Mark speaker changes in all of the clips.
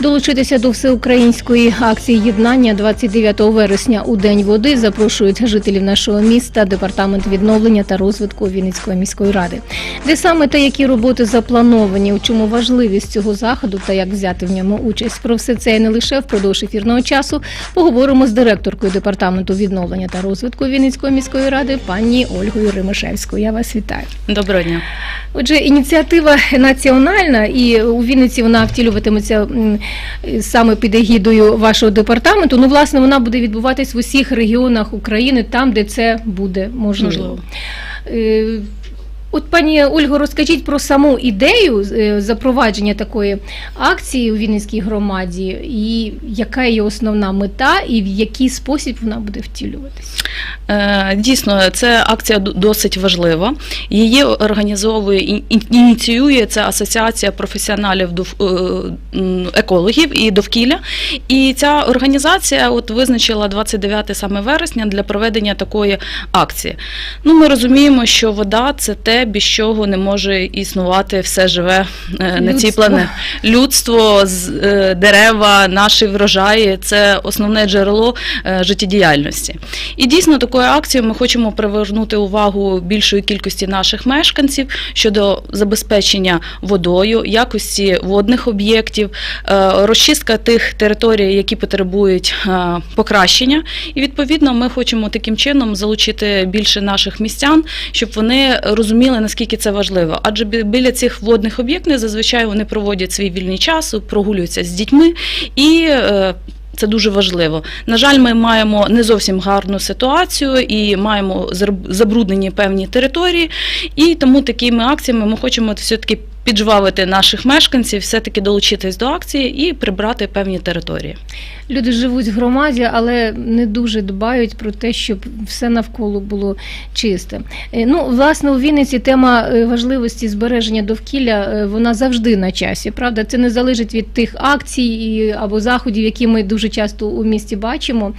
Speaker 1: Долучитися до всеукраїнської акції єднання 29 вересня у День води запрошують жителів нашого міста, департамент відновлення та розвитку Вінницької міської ради. Де саме та які роботи заплановані, у чому важливість цього заходу та як взяти в ньому участь. Про все це і не лише впродовж ефірного часу поговоримо з директоркою департаменту відновлення та розвитку Вінницької міської ради пані Ольгою Римишевською. Я вас вітаю.
Speaker 2: Доброго дня.
Speaker 1: Отже, ініціатива національна, і у Вінниці вона втілюватиметься саме під егідою вашого департаменту. Ну, власне, вона буде відбуватись в усіх регіонах України, там, де це буде можливо.
Speaker 2: Можливо.
Speaker 1: От, пані Ольго, розкажіть про саму ідею е, запровадження такої акції у Вінницькій громаді, і яка її основна мета, і в який спосіб вона буде втілюватись?
Speaker 2: Е, Дійсно, це акція досить важлива. Її організовує ініціює це асоціація професіоналів е, екологів і довкілля. І ця організація от визначила 29 саме вересня для проведення такої акції. Ну, ми розуміємо, що вода це те, без чого не може існувати все живе е, на цій планеті. Людство, е, дерева, наші врожаї це основне джерело е, життєдіяльності. І дійсно такою акцією ми хочемо привернути увагу більшої кількості наших мешканців щодо забезпечення водою, якості водних об'єктів, розчистка тих територій, які потребують покращення. І відповідно ми хочемо таким чином залучити більше наших містян, щоб вони розуміли, наскільки це важливо. Адже біля цих водних об'єктів зазвичай вони проводять свій вільний час, прогулюються з дітьми і. е, це дуже важливо. На жаль, ми маємо не зовсім гарну ситуацію і маємо забруднені певні території. І тому такими акціями ми хочемо все-таки піджвавити наших мешканців, все-таки долучитись до акції і прибрати певні території.
Speaker 1: Люди живуть в громаді, але не дуже дбають про те, щоб все навколо було чисте. Е, Ну, власне, у Вінниці тема е, важливості збереження довкілля е, вона завжди на часі. Правда, це не залежить від тих акцій або заходів, які ми дуже часто у місті бачимо.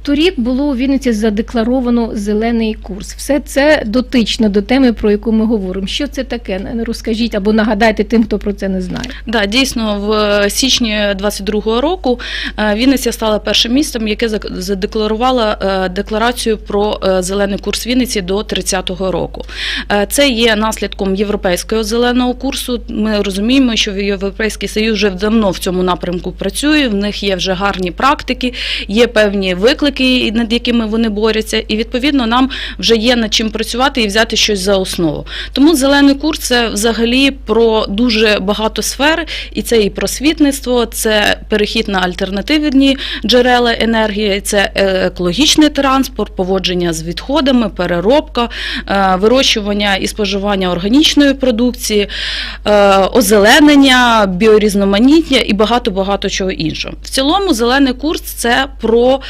Speaker 1: Е, Торік було у Вінниці задекларовано зелений курс. Все це дотично до теми, про яку ми говоримо. Що це таке? Розкажіть або нагадайте тим, хто про це не знає.
Speaker 2: Да, дійсно, в січні 22-го року е, Вінниця стала першим містом, яке задекларувало е, декларацію про е, зелений курс Вінниці до 30-го року. Е, Це є наслідком європейського зеленого курсу. Ми розуміємо, що Європейський Союз вже давно в цьому напрямку працює. В них є вже гарні практики, є певні виклики, над якими вони борються, і відповідно нам вже є над чим працювати і взяти щось за основу. Тому зелений курс це взагалі про дуже багато сфер, і це і просвітництво, це перехід на альтернативні джерела енергії, це е, екологічний транспорт, поводження з відходами, переробка, е, вирощування і споживання органічної продукції, е, озеленення, біорізноманіття і багато багато чого іншого. В цілому, зелений курс це про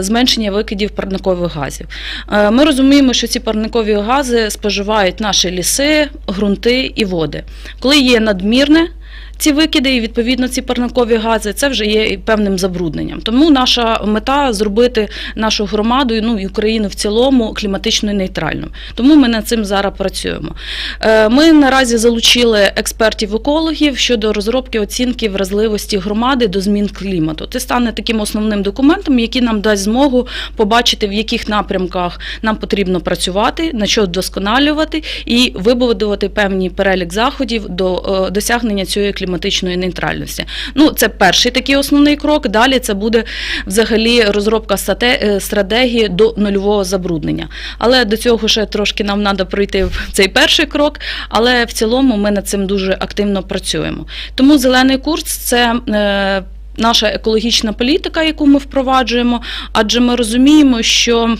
Speaker 2: зменшення викидів парникових газів. Е, Ми розуміємо, що ці парникові гази споживають наші ліси, ґрунти і води. Коли є надмірне. Ці викиди і відповідно ці парникові гази це вже є певним забрудненням. Тому наша мета зробити нашу громаду ну і Україну в цілому кліматично нейтральною. Тому ми над цим зараз працюємо. Е, Ми наразі залучили експертів-екологів щодо розробки оцінки вразливості громади до змін клімату. Це стане таким основним документом, який нам дасть змогу побачити, в яких напрямках нам потрібно працювати, на що вдосконалювати і вибудувати певний перелік заходів до е, досягнення цієї кліматичної нейтральності. Ну, це перший такий основний крок. Далі це буде взагалі розробка е, стратегії до нульового забруднення. Але до цього ще трошки нам треба пройти цей перший крок. Але в цілому ми над цим дуже активно працюємо. Тому зелений курс це. е, Наша екологічна політика, яку ми впроваджуємо, адже ми розуміємо, що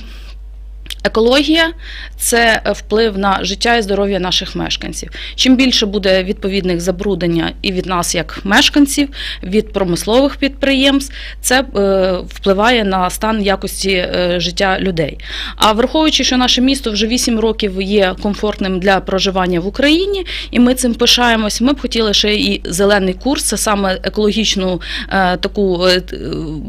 Speaker 2: Екологія це вплив на життя і здоров'я наших мешканців. Чим більше буде відповідних забруднення і від нас, як мешканців, від промислових підприємств, це е, впливає на стан якості е, життя людей. А враховуючи, що наше місто вже 8 років є комфортним для проживання в Україні, і ми цим пишаємось, ми б хотіли ще і зелений курс, це саме екологічну е, таку е, е,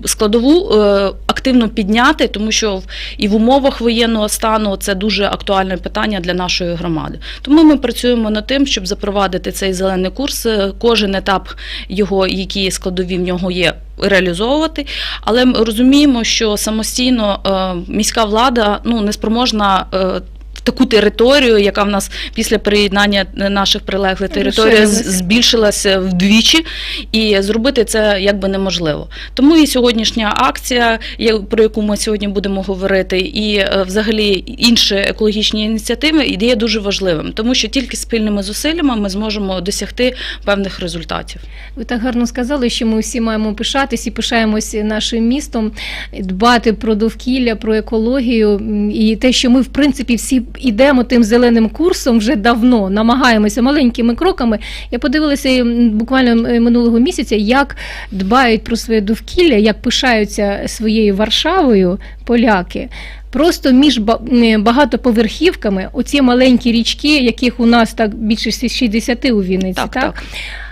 Speaker 2: складову е, активно підняти, тому що і в умовах воєнного стану це дуже актуальне питання для нашої громади. Тому ми працюємо над тим, щоб запровадити цей зелений курс. Кожен етап його, які складові в нього є. Реалізовувати, але ми розуміємо, що самостійно е, міська влада ну не спроможна е, таку територію, яка в нас після приєднання наших прилеглих територій збільшилася вдвічі, і зробити це якби неможливо. Тому і сьогоднішня акція, про яку ми сьогодні будемо говорити, і е, взагалі інші екологічні ініціативи є дуже важливим, тому що тільки спільними зусиллями ми зможемо досягти певних результатів.
Speaker 1: Ви так гарно сказали, що ми всі маємо пишатись і пишаємося нашим містом, дбати про довкілля, про екологію і те, що ми в принципі всі йдемо тим зеленим курсом вже давно, намагаємося маленькими кроками. Я подивилася буквально минулого місяця, як дбають про своє довкілля, як пишаються своєю Варшавою поляки. Просто між багатоповерхівками оці маленькі річки, яких у нас так більше 60 у Вінниці,
Speaker 2: Так, так.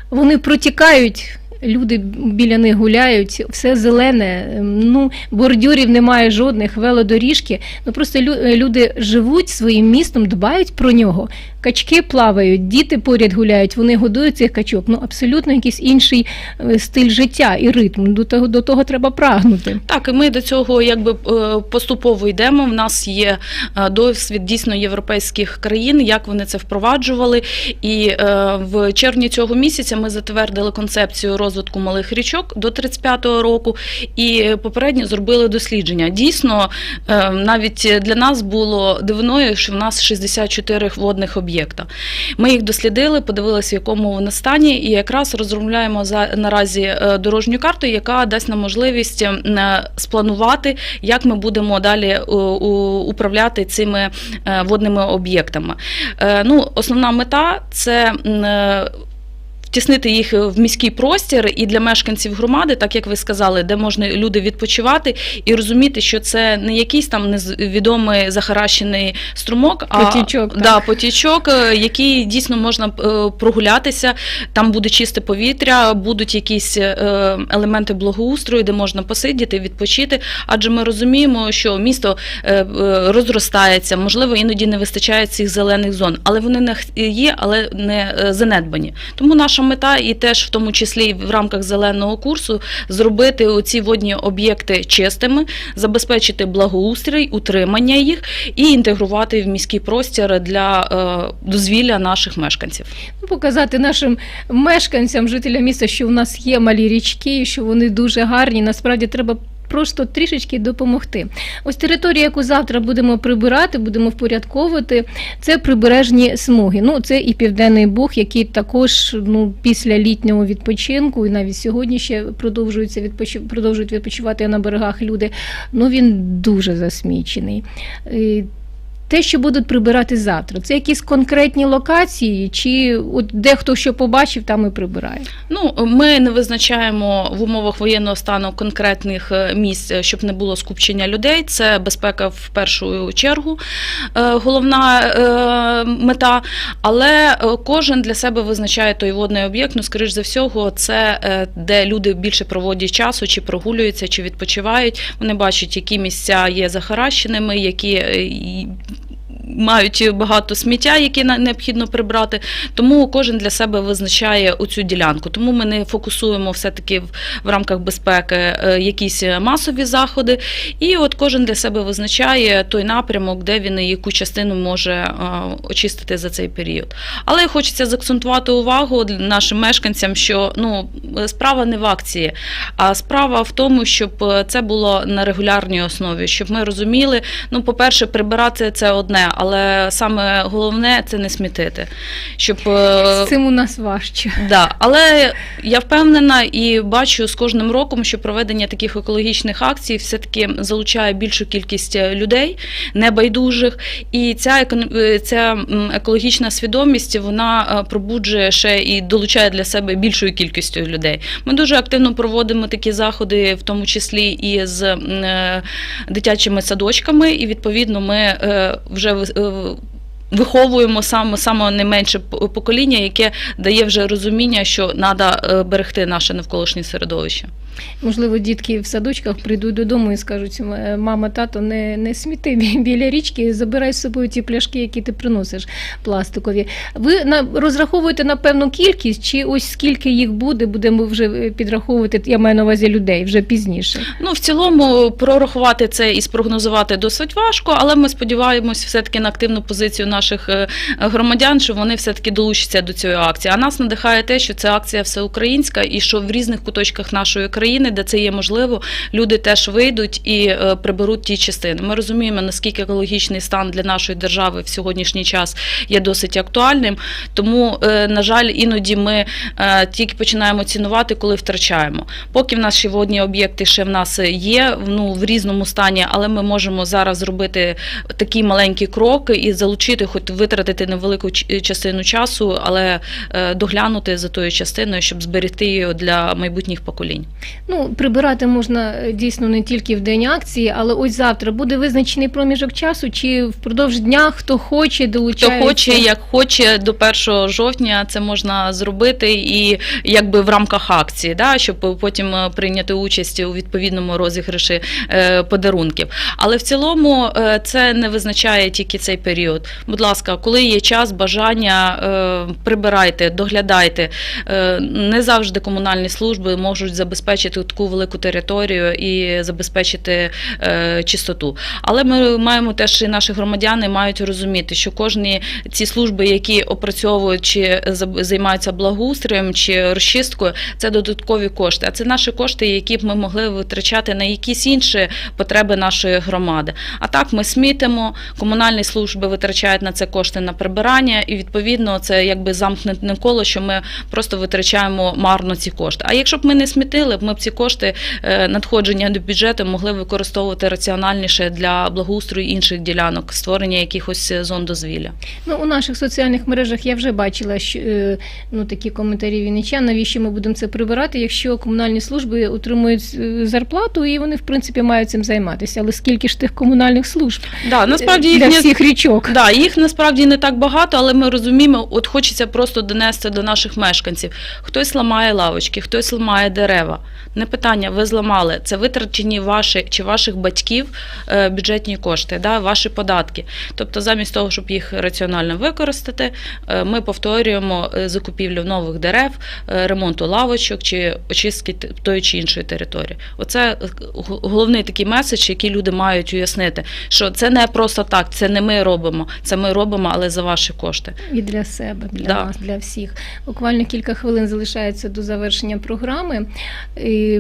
Speaker 1: вони протікають. Люди біля них гуляють, все зелене, ем, ну бордюрів немає жодних, велодоріжки. Ну просто лю- люди живуть своїм містом, дбають про нього. Качки плавають, діти поряд гуляють, вони годують цих качок. Ну абсолютно якийсь інший е, стиль життя і ритм. До того до того треба прагнути.
Speaker 2: Так, і ми до цього якби е, поступово йдемо. В нас є е, досвід дійсно європейських країн, як вони це впроваджували. І в червні цього місяця ми затвердили концепцію розвитку малих річок до 35-го року. І попередньо зробили дослідження. Дійсно, навіть для нас було дивною, що в нас 64 водних об'єкта. Ми їх дослідили, подивилися, в якому вони стані, і якраз розробляємо за наразі е, дорожню карту, яка дасть нам можливість е, спланувати, як ми будемо далі е, управляти цими водними об'єктами. Ну, основна мета це. Е, Втіснити їх в міський простір і для мешканців громади, так як ви сказали, де можна люди відпочивати і розуміти, що це не якийсь там невідомий захаращений струмок, а
Speaker 1: Потічок,
Speaker 2: да, потічок, е, який дійсно можна е, прогулятися. Там буде чисте повітря, будуть якісь е, елементи благоустрою, де можна посидіти, відпочити. Адже ми розуміємо, що місто е, е, розростається, можливо, іноді не вистачає цих зелених зон, але вони не є, але не е, занедбані. Тому наша мета, і теж в тому числі в рамках зеленого курсу, зробити оці водні об'єкти чистими, забезпечити благоустрій, утримання їх і інтегрувати в міський простір для е, дозвілля наших мешканців.
Speaker 1: Ну, Показати нашим мешканцям, жителям міста, що в нас є малі річки, що вони дуже гарні. Насправді треба. Просто трішечки допомогти. Ось територія, яку завтра будемо прибирати, будемо впорядковувати, це прибережні смуги. Ну, це і Південний Буг, який також ну, після літнього відпочинку, і навіть сьогодні ще продовжуються відпочи... продовжують відпочивати на берегах люди. Ну він дуже засмічений. Те, що будуть прибирати завтра, це якісь конкретні локації, чи от де хто що побачив, там і прибирає.
Speaker 2: Ну, ми не визначаємо в умовах воєнного стану конкретних е, місць, е, щоб не було скупчення людей. Це безпека в першу чергу, е, головна мета. Але кожен для себе визначає той водний об'єкт. Ну, скоріш за всього, це де люди більше проводять часу, чи прогулюються, чи відпочивають. Вони бачать, які місця є захаращеними, які. Мають багато сміття, на- необхідно прибрати, тому кожен для себе визначає оцю ділянку. Тому ми не фокусуємо все-таки в, рамках безпеки е, якісь масові заходи. І от кожен для себе визначає той напрямок, де він яку частину може е, очистити за цей період. Але хочеться заакцентувати увагу нашим мешканцям, що ну справа не в акції, а справа в тому, щоб е, це було на регулярній основі, щоб ми розуміли, ну, по-перше, прибирати це одне, але але саме головне це не смітити. Щоб е,
Speaker 1: З цим у нас важче.
Speaker 2: Да, але я впевнена і бачу з кожним роком, що проведення таких екологічних акцій все-таки залучає більшу кількість е, людей, небайдужих, і ця е, ця екологічна свідомість вона е, пробуджує ще і долучає для себе більшою кількістю людей. Ми дуже активно проводимо такі заходи, в тому числі і з е, дитячими садочками, і відповідно ми е, вже е, Виховуємо саме саме найменше п- покоління, яке дає вже розуміння, що треба берегти наше навколишнє середовище.
Speaker 1: Можливо, дітки в садочках прийдуть додому і скажуть: мама, тато, не, не сміти біля річки, забирай з собою ті пляшки, які ти приносиш пластикові. Ви на розраховуєте на певну кількість, чи ось скільки їх буде, будемо вже е, підраховувати, я маю на увазі людей вже пізніше.
Speaker 2: Ну, в цілому, прорахувати це і спрогнозувати досить важко, але ми сподіваємось все-таки на активну позицію наших е, громадян, що вони все-таки долучаться до цієї акції. А нас надихає те, що це акція всеукраїнська і що в різних куточках нашої країни, де це є можливо, люди теж вийдуть і е, приберуть ті частини. Ми розуміємо, наскільки екологічний стан для нашої держави в сьогоднішній час є досить актуальним. Тому, е, на жаль, іноді ми е, тільки починаємо цінувати, коли втрачаємо. Поки в ще водні об'єкти ще в нас є ну, в різному стані, але ми можемо зараз зробити такі маленькі кроки і залучити, хоч витратити невелику частину часу, але доглянути за тою частиною, щоб зберегти її для майбутніх поколінь.
Speaker 1: Ну, прибирати можна е, дійсно не тільки в день акції, але ось завтра буде визначений проміжок часу, чи впродовж дня хто хоче
Speaker 2: Хто хоче, як хоче, до 1 жовтня це можна зробити і якби в рамках акції, да, щоб потім е, прийняти участь у відповідному розіграші е, подарунків. Але в цілому це не визначає тільки цей період. Будь ласка, коли є час, бажання, прибирайте, доглядайте. Не завжди комунальні служби можуть забезпечити таку велику територію і забезпечити е, чистоту. Але ми маємо теж і наші громадяни мають розуміти, що кожні ці служби, які опрацьовують чи займаються благоустроєм чи розчисткою, це додаткові кошти. А це наші кошти, які б ми могли витрачати на якісь інші потреби нашої громади. А так ми смітимо, комунальні служби витрачають на це кошти на прибирання, і відповідно це якби замкнене коло, що ми просто витрачаємо марно ці кошти. А якщо б ми не смітили, б ми б ці кошти е, надходження до бюджету могли використовувати раціональніше для благоустрою інших ділянок, створення якихось е, зон дозвілля.
Speaker 1: Ну, у наших соціальних мережах я вже бачила що, е, ну, такі коментарі вінничан, навіщо ми будемо це прибирати, якщо комунальні служби отримують зарплату і вони, в принципі, мають цим займатися. Але скільки ж тих комунальних служб
Speaker 2: Да, насправді їх
Speaker 1: для всіх річок?
Speaker 2: Да, їх насправді не так багато, але ми розуміємо, от хочеться просто донести до наших мешканців. Хтось ламає лавочки, хтось ламає дерева. Не питання, ви зламали. Це витрачені ваші чи ваших батьків е, бюджетні кошти, да, ваші податки. Тобто, замість того, щоб їх раціонально використати, е, ми повторюємо е, закупівлю нових дерев, ремонту лавочок чи очистки тої чи іншої території. Оце головний такий меседж, який люди мають уяснити, що це не просто так, це не ми робимо, це ми робимо, але за ваші кошти.
Speaker 1: І для себе, для
Speaker 2: Да.
Speaker 1: нас, для всіх. Буквально кілька хвилин залишається до завершення програми.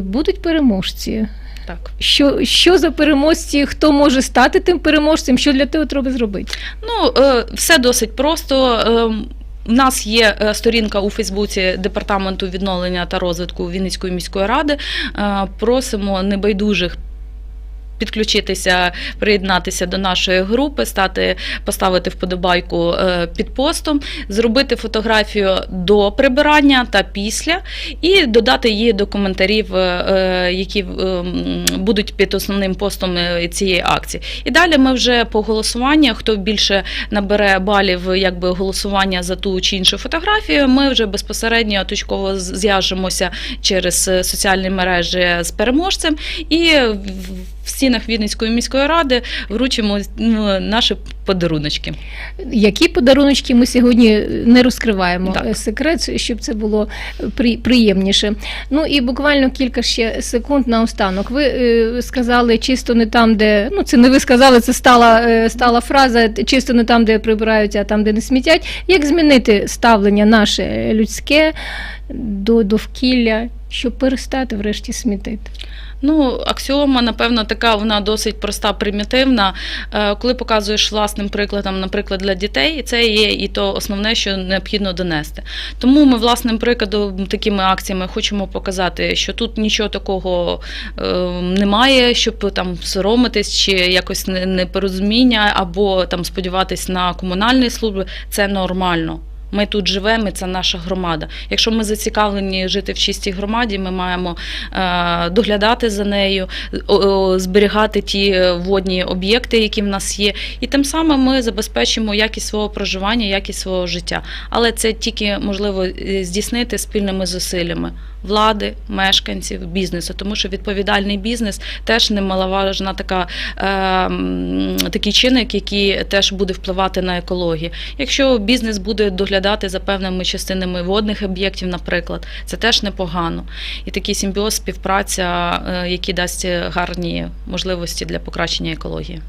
Speaker 1: Будуть переможці.
Speaker 2: Так.
Speaker 1: Що, що за переможці? Хто може стати тим переможцем? Що для того треба зробити?
Speaker 2: Ну, е, все досить просто. Ем, У нас є е, сторінка у Фейсбуці департаменту відновлення та розвитку Вінницької міської ради. Е, Просимо небайдужих. Підключитися, приєднатися до нашої групи, стати, поставити вподобайку е, під постом, зробити фотографію до прибирання та після, і додати її до коментарів, е, е, які е, будуть під основним постом цієї акції. І далі ми вже по голосуванню, хто більше набере балів якби голосування за ту чи іншу фотографію, ми вже безпосередньо точково зв'яжемося через соціальні мережі з переможцем і в- стінах Вінницької міської ради вручимо ну, наші подаруночки.
Speaker 1: Які подаруночки ми сьогодні не розкриваємо
Speaker 2: Так.
Speaker 1: Е, секрет, щоб це було при, приємніше. Ну і буквально кілька ще секунд на останок. Ви е, сказали чисто не там, де ну це не ви сказали, це стала, е, стала фраза чисто не там, де прибирають, а там, де не смітять. Як змінити ставлення наше людське до довкілля? Щоб перестати врешті смітити?
Speaker 2: Ну, аксіома, напевно, така вона досить проста, примітивна. Е, Коли показуєш власним прикладом, наприклад, для дітей, це є і то основне, що необхідно донести. Тому ми власним прикладом, такими акціями хочемо показати, що тут нічого такого е, немає, щоб там соромитись чи якось не- непорозуміння, або там сподіватись на комунальні служби. Це нормально. Ми тут живемо, і це наша громада. Якщо ми зацікавлені жити в чистій громаді, ми маємо е, доглядати за нею, зберігати ті водні об'єкти, які в нас є, і тим самим ми забезпечимо якість свого проживання, якість свого життя. Але це тільки можливо е, здійснити спільними зусиллями влади, мешканців, бізнесу, тому що відповідальний бізнес теж немаловажна така е, такий чинник, який теж буде впливати на екологію. Якщо бізнес буде доглядати за певними частинами водних об'єктів, наприклад, це теж непогано. І такий симбіоз, співпраця, е, який дасть гарні можливості для покращення екології.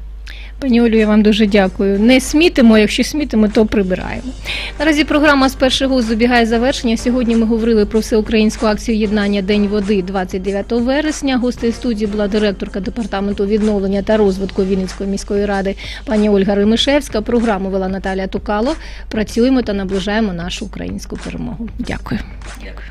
Speaker 1: Пані Олю, я вам дуже дякую. Не смітимо, якщо смітимо, то прибираємо. Наразі програма з першого добігає завершення. Сьогодні ми говорили про всеукраїнську акцію єднання День води 29 вересня. Гостею студії була директорка департаменту відновлення та розвитку Вінницької міської ради пані Ольга Римишевська. Програму вела Наталія Тукало. Працюємо та наближаємо нашу українську перемогу. Дякую.
Speaker 2: Дякую.